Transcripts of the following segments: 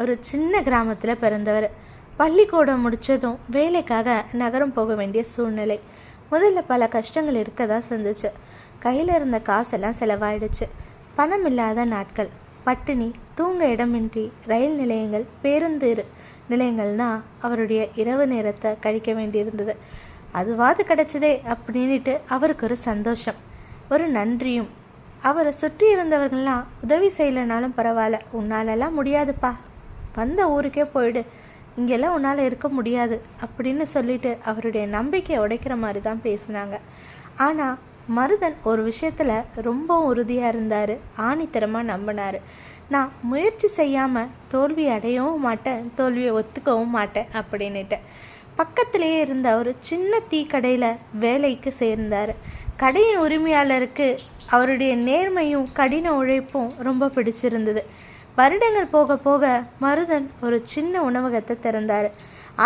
ஒரு சின்ன கிராமத்தில் பிறந்தவர். பள்ளிக்கூடம் முடித்ததும் வேலைக்காக நகரம் போக வேண்டிய சூழ்நிலை. முதல்ல பல கஷ்டங்கள் இருக்க தான் கையில் இருந்த காசெல்லாம் செலவாயிடுச்சு. பணம் இல்லாத நாட்கள். பட்டினி தூங்க இடமின்றி ரயில் நிலையங்கள் பேருந்து இரு- நிலையங்கள்னா அவருடைய இரவு நேரத்தை கழிக்க வேண்டியிருந்தது. அதுவாது கிடச்சதே அப்படின்னுட்டு அவருக்கு ஒரு சந்தோஷம். ஒரு நன்றியும். அவரை சுற்றி இருந்தவர்கள்லாம் உதவி செய்யலைனாலும் பரவாயில்ல. உன்னாலெல்லாம் முடியாதுப்பா. வந்த ஊருக்கே போயிடு. இங்கெல்லாம் உன்னால் இருக்க முடியாது அப்படின்னு சொல்லிட்டு அவருடைய நம்பிக்கையை உடைக்கிற மாதிரி தான் பேசினாங்க. ஆனால் மருதன் ஒரு விஷயத்தில் ரொம்ப உறுதியாக இருந்தார் ஆணித்தரமாக நம்பினார். நான் முயற்சி செய்யாமல் தோல்வி அடையவும் மாட்டேன் தோல்வியை ஒத்துக்கவும் மாட்டேன் அப்படின்னுட்டு. பக்கத்திலேயே இருந்த ஒரு சின்ன டீ கடையில் வேலைக்கு சேர்ந்தார். கடையின் உரிமையாளருக்கு அவருடைய நேர்மையும் கடின உழைப்பும் ரொம்ப பிடிச்சிருந்தது. வருடங்கள் போக போக மருதன் ஒரு சின்ன உணவகத்தை திறந்தார்.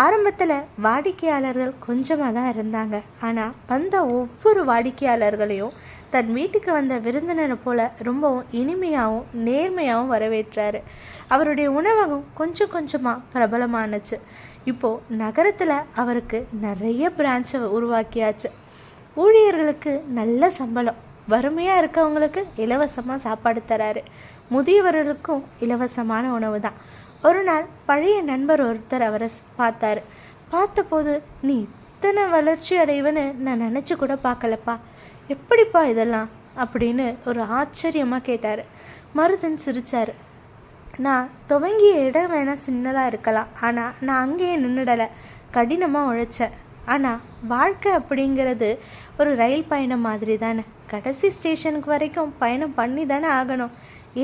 ஆரம்பத்தில் வாடிக்கையாளர்கள் கொஞ்சமாக தான் இருந்தாங்க. ஆனால் வந்த ஒவ்வொரு வாடிக்கையாளர்களையும் தன் வீட்டுக்கு வந்த விருந்தினரை போல ரொம்பவும் இனிமையாகவும் நேர்மையாகவும் வரவேற்றாரு. அவருடைய உணவகம் கொஞ்சம் கொஞ்சமாக பிரபலமானுச்சு. இப்போது நகரத்தில் அவருக்கு நிறைய பிரான்ச்சை உருவாக்கியாச்சு. ஊழியர்களுக்கு நல்ல சம்பளம். வறுமையாக இருக்கவங்களுக்கு இலவசமாக சாப்பாடு தராரு. முதியவர்களுக்கும் இலவசமான உணவு தான் ஒரு நாள் பழைய நண்பர் ஒருத்தர் அவரை பார்த்தாரு. பார்த்தபோது நீ இத்தனை வளர்ச்சி அடைவன்னு நான் நினச்சி கூட பார்க்கலப்பா. எப்படிப்பா இதெல்லாம்? அப்படின்னு ஒரு ஆச்சரியமாக கேட்டார். மருதன் சிரிச்சார். நான் துவங்கிய இடம் வேணால் சின்னதாக இருக்கலாம். ஆனால் நான் அங்கேயே நின்றுடலை கடினமாக உழைச்சேன். ஆனால் வாழ்க்கை அப்படிங்கிறது ஒரு ரயில் பயணம் மாதிரி தானே. கடைசி ஸ்டேஷனுக்கு வரைக்கும் பயணம் பண்ணி தானே ஆகணும்.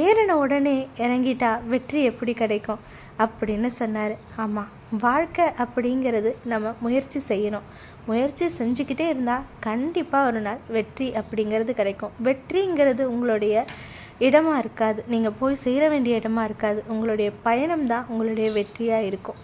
ஏறின உடனே இறங்கிட்டா வெற்றி எப்படி கிடைக்கும்? அப்படின்னு சொன்னார். ஆமாம் வாழ்க்கை அப்படிங்கிறது நம்ம முயற்சி செய்யணும். முயற்சி செஞ்சுக்கிட்டே இருந்தால் கண்டிப்பாக ஒரு நாள் வெற்றி அப்படிங்கிறது கிடைக்கும். வெற்றிங்கிறது உங்களுடைய இடமா இருக்காது. நீங்கள் போய் சேர வேண்டிய இடமா இருக்காது. உங்களுடைய பயணம் தான் உங்களுடைய வெற்றியாக இருக்கும்.